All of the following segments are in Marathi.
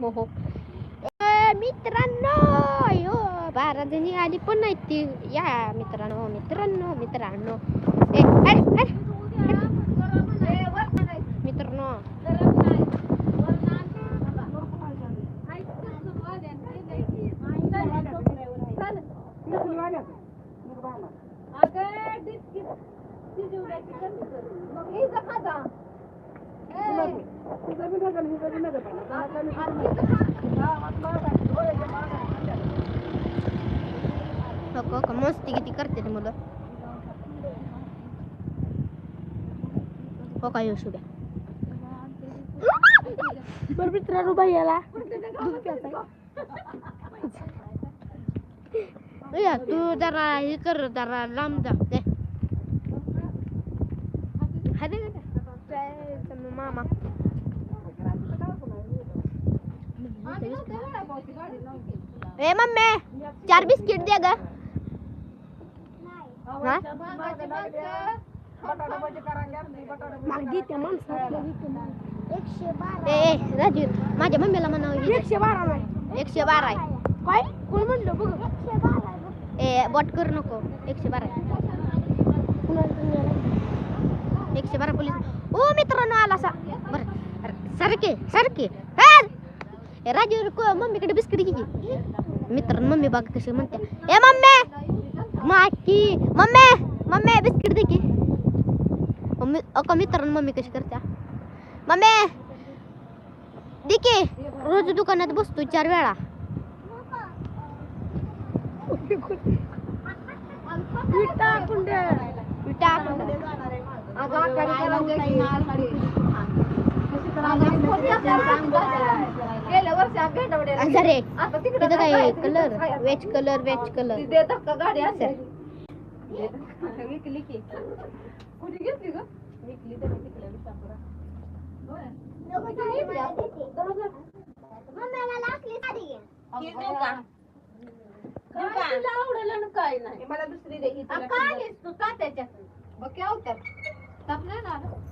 हो हो मित्रांनो यो बारा जणी आली पण नाही ती. या मित्रांनो मित्रांनो मित्रांनो. ए अरे अरे मित्रांनो हो का- का मस्ती किती करते ते मुलं हो काय शुभ्या बरं मित्रांनो भैयाला या तू जरा हे कर जरा लांब जा दे हा दे दे. जायचं मग मामा ए मम्मी चार बिस्किट दे ग हा? ए ए, राजू माझ्या मम्मीला म्हणावं एकशे बारा नाही एकशे बारा आहे काय कोण म्हणलं बघ ए बॉट करू नको एकशे बारा आहे. एकशे बारा पोलीस ओ मित्रांनो आला सा बरं अरे, सारखे सारखे हाल! ए राजू को मम्मीकडे बिस्किट घ्यायची मित्रांनो मम्मी बघ कशी म्हणते ए मम्मी माकी मम्मी मम्मी बिस्किट दे की. मम्मी अका मित्रांनो मम्मी कशी करते मम्मी दे की. रोज दुकानात बसतो चार वेळा. विटा अरे तिथं काय कलर वेज कलर वेज कलर मला दुसरी दे ही तुला जरा स्वेटर घाल. मम्मी बिस्किट कुठले मुंग्या अका अका मुंग्या सकाळी आली हा, नाही फुटलं. आगा. बाळ मामा सोबत उठले एकच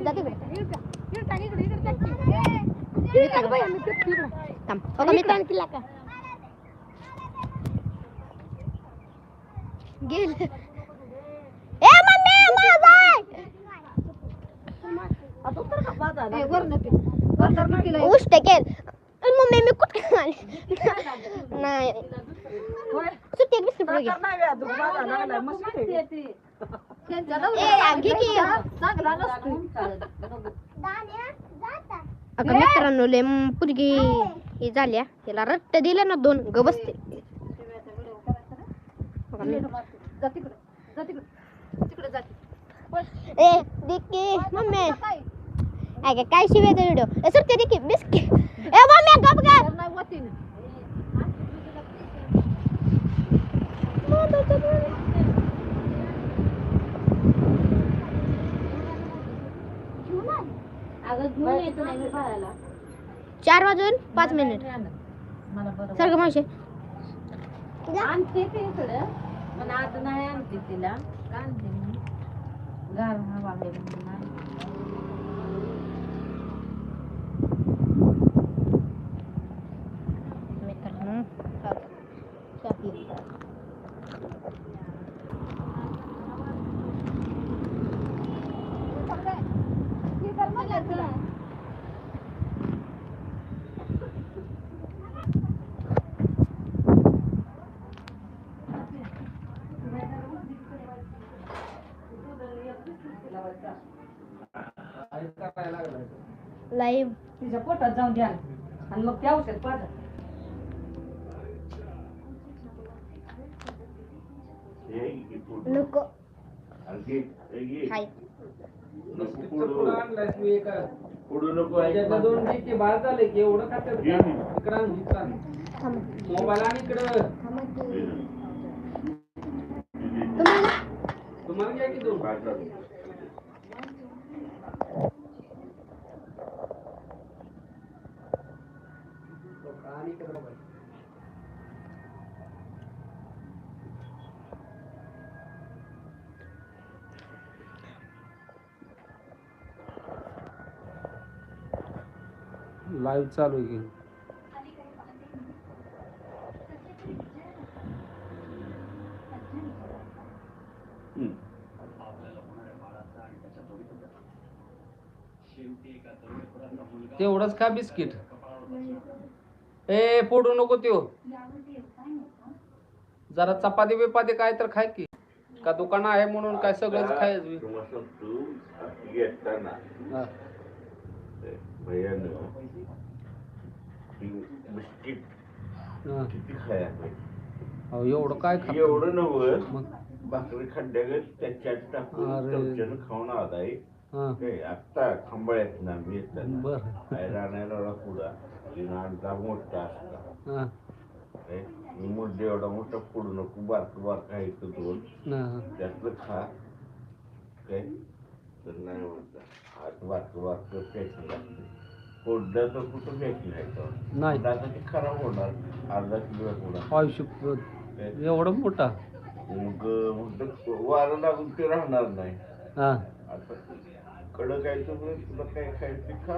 ए फेक कशाला दर जा तिकडे. थांब. बघा मित्रांनो. गेल. ए मम्मी माझा आहे. उष्ट केल. मम्मी मी कुठे नाही. सुट्टी एक बिस्किट ए घे की चांगला अगं मित्रांनो लय पुरगी ही झाल्या. तिला रट्ट दिलं ना दोन ग बसते. ए दिकी मम्मी. अगं काय शिवायचा व्हिडिओ ए सुट्टी दिकी बिस्किट ए मम्मी गप ग नाही वतीन अगं घेऊन नाही मी बाळाला. चार वाजून पाच मिनिट मला बरं सारखं मावशी. आणते ते इकडं. पण आता नाही आणते तिला. का आणते मी? गार हवा आहे म्हणून. नाही. मित्रांनो चहा पी. लाईव्ह तिच्या पोटात जाऊन द्या आणि मग त्या औषध पाजा नको. मी त्याच्यातलं दोन झाले की एवढं खात्यात घे. इकडं आण, इकडं आण. थांबा. मोबाईल आणि इकडं. थांबा की. तुम्हाला? तुम्हाला घ्या की दोन? काय चालू? आणि इकडं लाईव्ह चालू आहे की. तेवढंच खा बिस्किट? ए फोडू नको त्यो. जरा चपाती बिपाती काय तर खाय की. का दुकान आहे म्हणून काय सगळंच खाया एवढं काय खा एवढं नव्हतं मग भाकरी खड्ड्यागत त्याच्यात टाकून खाऊन आलाय. हा. काय आत्ता खांबळ्यात ना मी येताना बर. काय राहण्याला एवढा पुडा मोठा असता. हा. काय मी मुद्दे एवढा मोठा पुढू नको बारक बारक आहे तो दोन. हा. त्यातलं खा. काय तर नाही म्हणता. हात बारक बारक पॅकिंग लागते फोडलं तर कुठं पॅकिंग आहे तो? नाही. फोडला ते खराब होणार. अर्धा किलो होणार आयुष्य एवढं मोठा? मग म्हणलं वारं लागून ते राहणार नाही. हा. आता कडक आहे तर मग तुला काय खायचं ते खा.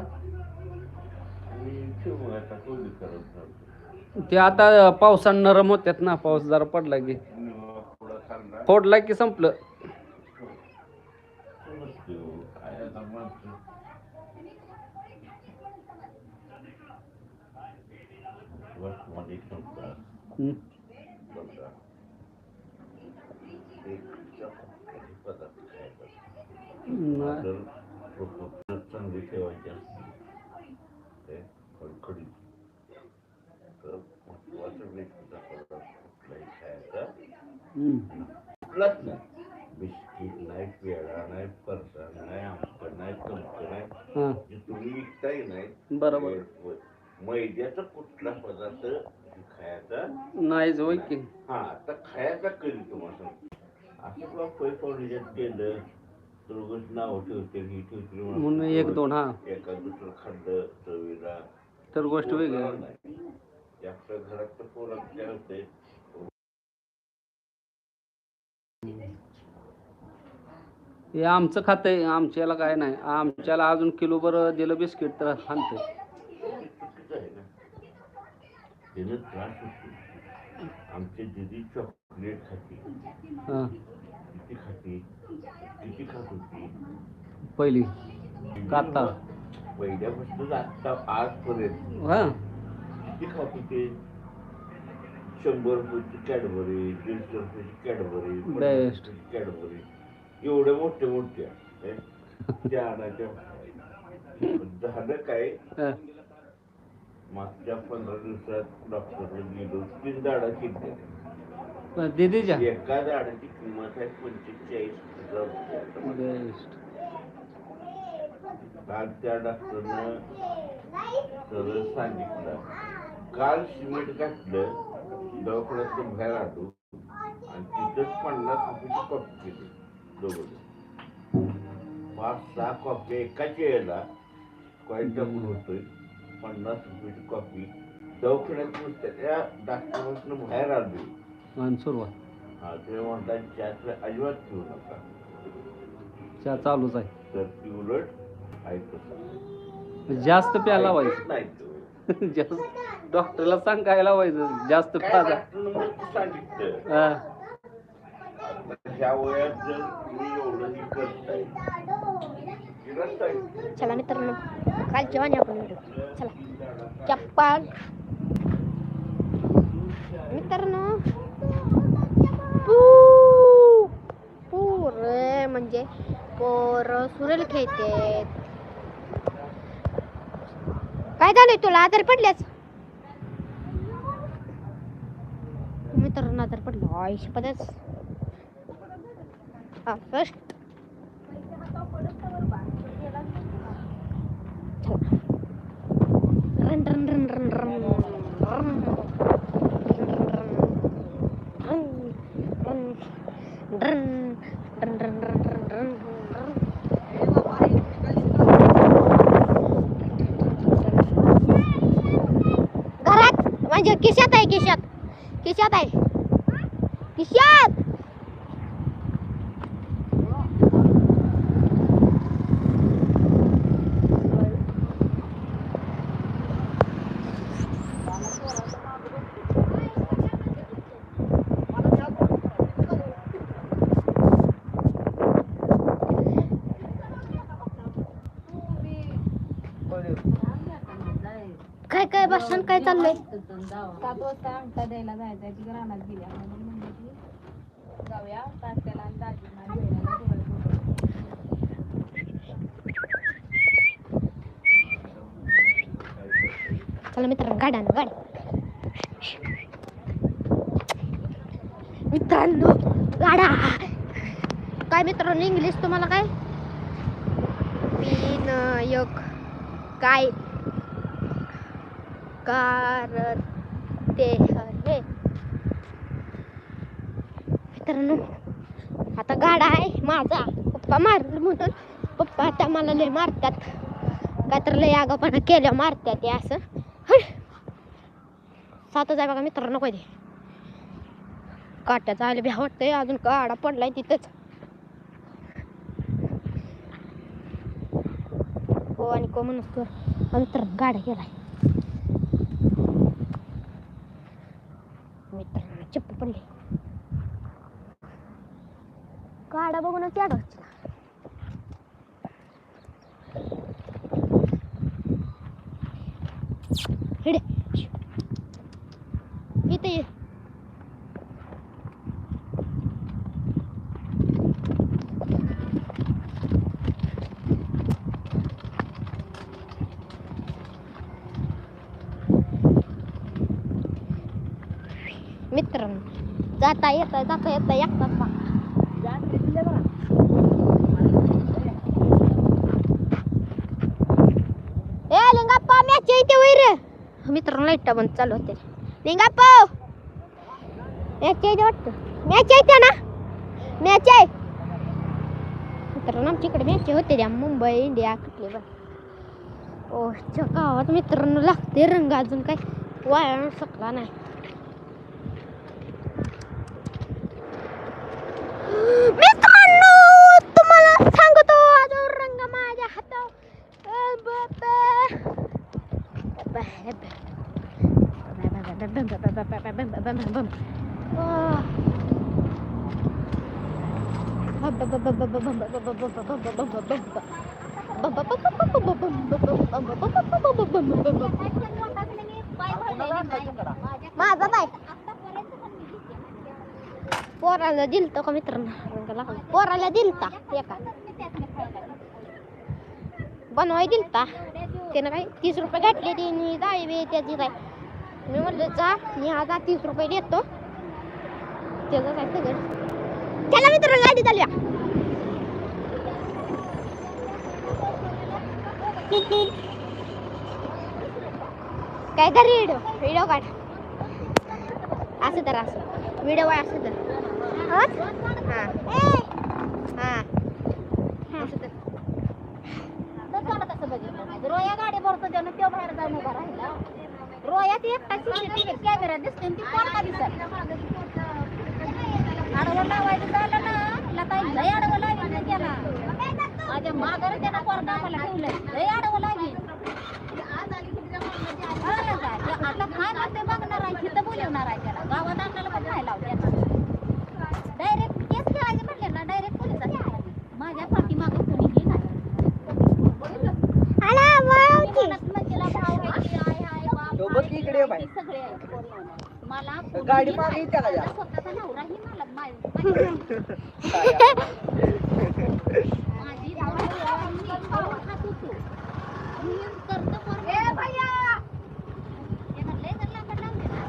आणि ठेव मग आता कोणी करत नाही. ते आता पावसानं नरम होत्यात ना पाऊस जरा पडला की. पुढं फोडला की संपलं. काय आता माणसं मध्ये संपतात हम्म. समजा एक चपाती पदार्थ खायचा नाही. चांगली ठेवायची असते ते खडखडीत. तर महत्वाचं व्यक्तीचा पदार्थ कुठलाही खायचा. हम्म. कुठलाच नाही. बिस्किट नाही पेढा नाही फरसाण नाही आमचं नाही चमचं नाही. जे तुम्ही विकताय नाही बरोबर. मैद्याचा कुठला पदार्थ खायचा? नाहीच होय की. हा आता खायचा कधी तुम्हाला सांगतो. असं पैपवडीच्यात केलं तर उगाच नाव ही म्हणून एक दोन हा. एका दुसरं खाल्लं चवीला तर गोष्ट वेगळी. आहे. नाही. ते आपल्या घरात तर पोरात काय होते हे आमचं खातंय आमच्याला काय नाही. आमच्याला अजून किलो बरं दिलं बिस्किट तर खाते चुकीचं आहे ना. त्यानं त्रास होतो. आमची दिदी चॉकलेट खाते. हा. किती किती होती. पहिली. काता. पहिल्यापासून आता आजपर्यंत. हा. किती खात होते. शंभर रुपयाची कॅडबरी दीडशे रुपयाची कॅडबरी एवढ्या मोठ्या मोठ्या हे, त्या आणायच्या झालं काय? हा. मागच्या पंधरा दिवसात डॉक्टरला गेलो. तीन झाडा किती पण दीदीच्या? एका झाडाची किंमत आहे पंचेचाळीस हजार रुपये. काल त्या डॉक्टरनं सरळ सांगितलं काल सिमेंट घातलं दवाखान्यात बाहेर आलो आणि तिथंच पन्नास रुपयाची कॉफी केली दोघं पाच सहा कॉफी एकाच वेळेला कॉईन टाकून होतोय पन्नास रुपयाची कॉफी. दवाखान्यात त्या डॉक्टरपासून बाहेर आलो सुरुवात. हा ते म्हणतात चहाचं अजिबात पिऊ नका. चहा चालूच आहे. तर ती उलट ऐकत जास्त प्यायला लावायचं. नाही तो. जास्त. डॉक्टरला सांगायला लावायचं जास्त काय प्यायला डॉक्टरनं मस्त सांगितलं. हा. आता ह्या वयात जर तुम्ही एवढं हे करताय की रस्ता चला मित्रांनो कालची वाणी आपण चला. चप्पल. मित्रांनो पू पुरे म्हणजे पोर सुरेल खेळते काय झालंय तुला? आधार पडल्याच मित्रांनो आधार पडलं. आयुष्य पदच हा first Garek, lanjut kisah tay ya, kisah, kisah tay. Ya? काय काय भाषण काय चाललंय? सात वाजता अंगठा द्यायला जायचं ती रानात गेल्या म्हणून म्हणलं की जाऊया तात्याला आणि दाजींना घ्यायला चला मित्रांनो गाड्या आणू, गाड्या. मित्रांनो गाडा काय मित्रांनो इंग्लिश तुम्हाला काय? तीन एक काय? करते ते हे मित्रांनो आता गाडा आहे माझा. पप्पा मारलं म्हणून. पप्पा आता मला लय मारतात. काय तर लय आगापणा केल्या मारतात ते असं. सातच आहे बघा मित्रांनो कधी काट्याचा आले भ्या वाटतंय अजून गाडा पडलाय तिथंच. हो आणि को म्हणून मित्र गाडा गेलाय. सापडली. काढा बघूनच या जाता येता जाता येता एकटाच पा ए लिंगाप्पा मॅच इथे वैर मित्रांनो लाइट बंद चालू होते लिंगाप्पा मॅच येते वाटतं मॅच येते ना मॅच आहे मित्रांनो आमच्याकडे मॅच होते त्या मुंबई इंडिया कुठले पण ओ च्या गावात मित्रांनो लागते रंग अजून काय वाया शकला नाही Ma, bapak पोराला दिलत का मित्रांनो पोराला दिलता एका बनवाय दिलता त्यानं काय तीस रुपये घातले तिने जाळी बी त्याची काय मी म्हणलं जा मी आता तीस रुपये देतो त्याचं काय सगळं त्याला मित्र गाडी चालूया काय कर व्हिडिओ व्हिडिओ काढ असं तर असं व्हिडिओ आहे असं तर हा हा असं तर रोया गाडी भरतो त्यानं त्यो बाहेर जाऊन उभा राहिला. रोयात एकटा सीसीटीव्ही कॅमेरा दिसते ती कोण का दिसत. आडवं लावायचं झालं ना लताई लय आडवं लागेल ना त्याला. माझ्या माघार त्यानं कोरडा मला ठेवलंय. लय आडवं लागेल? ते आता काय ना ते बघणार आहे तिथं बोलवणार आहे त्याला. गावात आपल्याला पण नाही लावते डायरेक्ट केस खेळायचे म्हटले ना डायरेक्ट पोलिसात माझ्या पाठीमागं कोणीही नाही तो बघ की इकडे बाई. मला गाडी मागे का या? स्वतःचा नवराही मला माझी खात होतो. मी करतो जर लांबड लावले ना,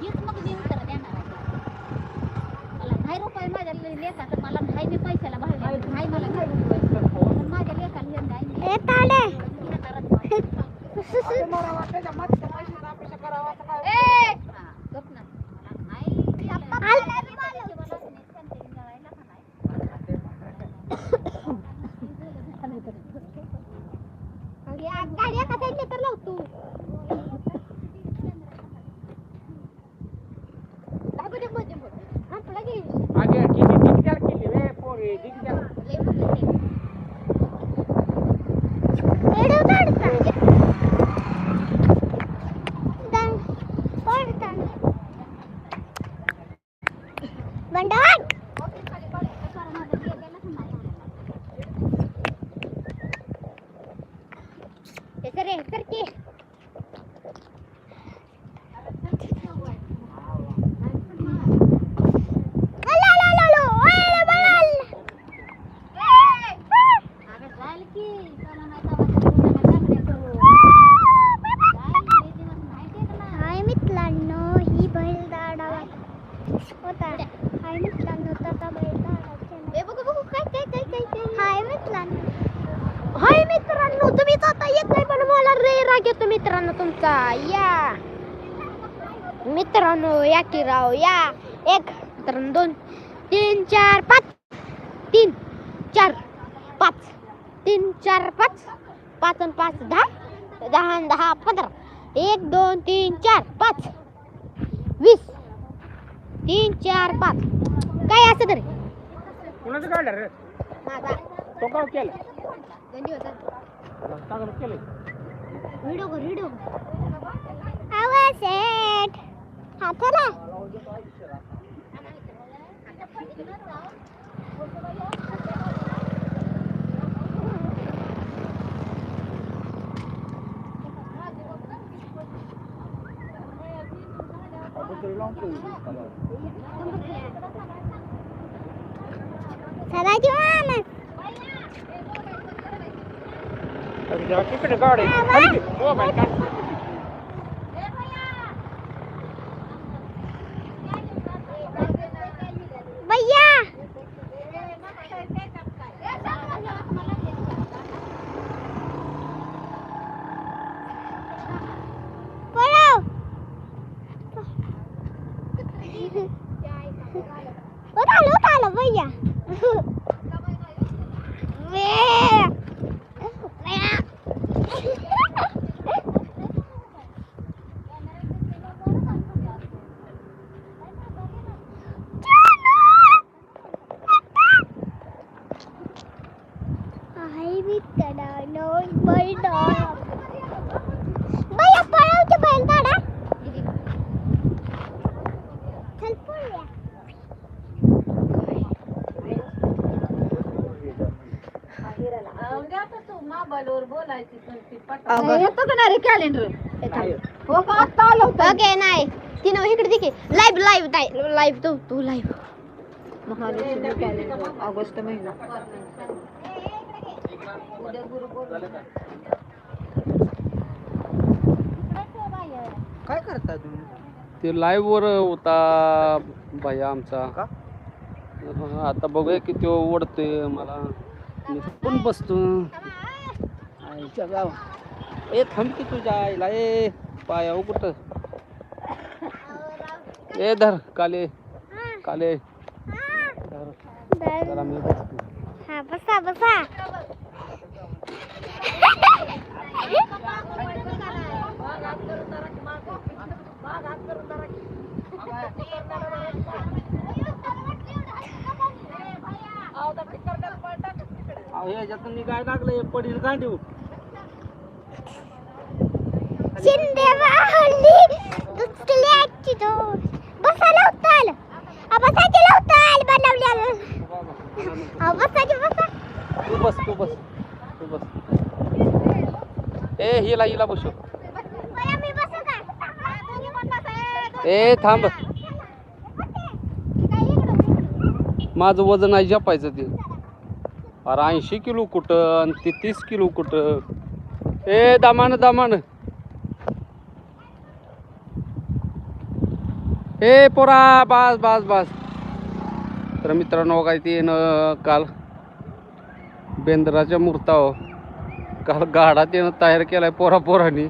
हीच मग मी उत्तर देणार आहे. मला दहा रुपये माझ्या लेखाचं मला नाही मी पैशाला भाव नाही मला दहा रुपये पण माझ्या लेखाला हे नाही मी. घेणारच नाही. दुसरं त्याच्या मागच्या पैशाचा अपेक्षा करावा असं काय गप ना. आई, आपा बाळाला मला शांती करायला का नाही? गाडी एका साईडने तर लावतो लागू दे मध्ये मध्ये. हा, तुला घे. आगे ठीक आहे ठीक आहे केली रे पोरी ठीक आहे लय मोठं ते. एवढं काढता. दान. पडता. बंडाट. हे तर की. अला, अला, अला, अला. ओय, बळाल. अगं जाईल की. चला नाही तर आता बोलायला लागले करू. जाईल, लय दिवस माहिती आहे का नाही? हाय मित्रांनो ही बैल दाडा होता हाय मित्रांनो तसा बैल दाडा ए बघू बघू काय काय काय काय काय हाय मित्रांनो हाय मित्रांनो तुम्हीच आता येत नाही पण मला रे राग येतो मित्रांनो तुमचा या मित्रांनो या. की राव या एक मित्रांनो दोन तीन चार पाच. तीन चार पाच. तीन चार पाच. पाच आणि पाच दहा. दहा दहा पंधरा. एक दोन तीन चार पाच. वीस. तीन चार पाच. काय असं तरी? कुणाचं काढलं रे? माझा. तो का केलं. होता. केलं. व्हिडिओ कर व्हिडिओ आवाज सेट हा चला सदाची माणूस तिकडे गाडी खाली घे. मोबाईल काढ भैया पळव उतालो उतालो भैया वे आई मित्रांनो बैलदाडा भैया पळवते बैलदाडा चल पळूया ओके नाही. तिनं इकडे दिखे. लाईव्ह लाईव्ह लाईव्ह तू तू लाईव्ह ऑगस्ट महिना. काय करता तुम्ही? ते live वर होता भैया आमचा. का? आता बघूया किती ओढतोय मला. मी पण बसतो आईच्या गाव ए थांब की तुझ्या आईला. ए पाया कुठं ए धर काले. काले. धर. जरा मी बसतो. हा बसा बसा. अहो, ह्याच्यातून मी काय लागलं पडील गांडीव शिंदे बसा तू बस तू बस तू बस ए हिला हिला बसा ए थांब माझं वजन आहे जपायचं ते अरे ऐंशी किलो कुठं आणि ते तीस किलो कुठं ए दामान दामान हे पोरा बास बास बास. तर मित्रांनो काय ते येणं काल बेंद्राच्या मुहूर्तावर हो. काल गाडा त्यानं तयार केलाय पोरा पोरांनी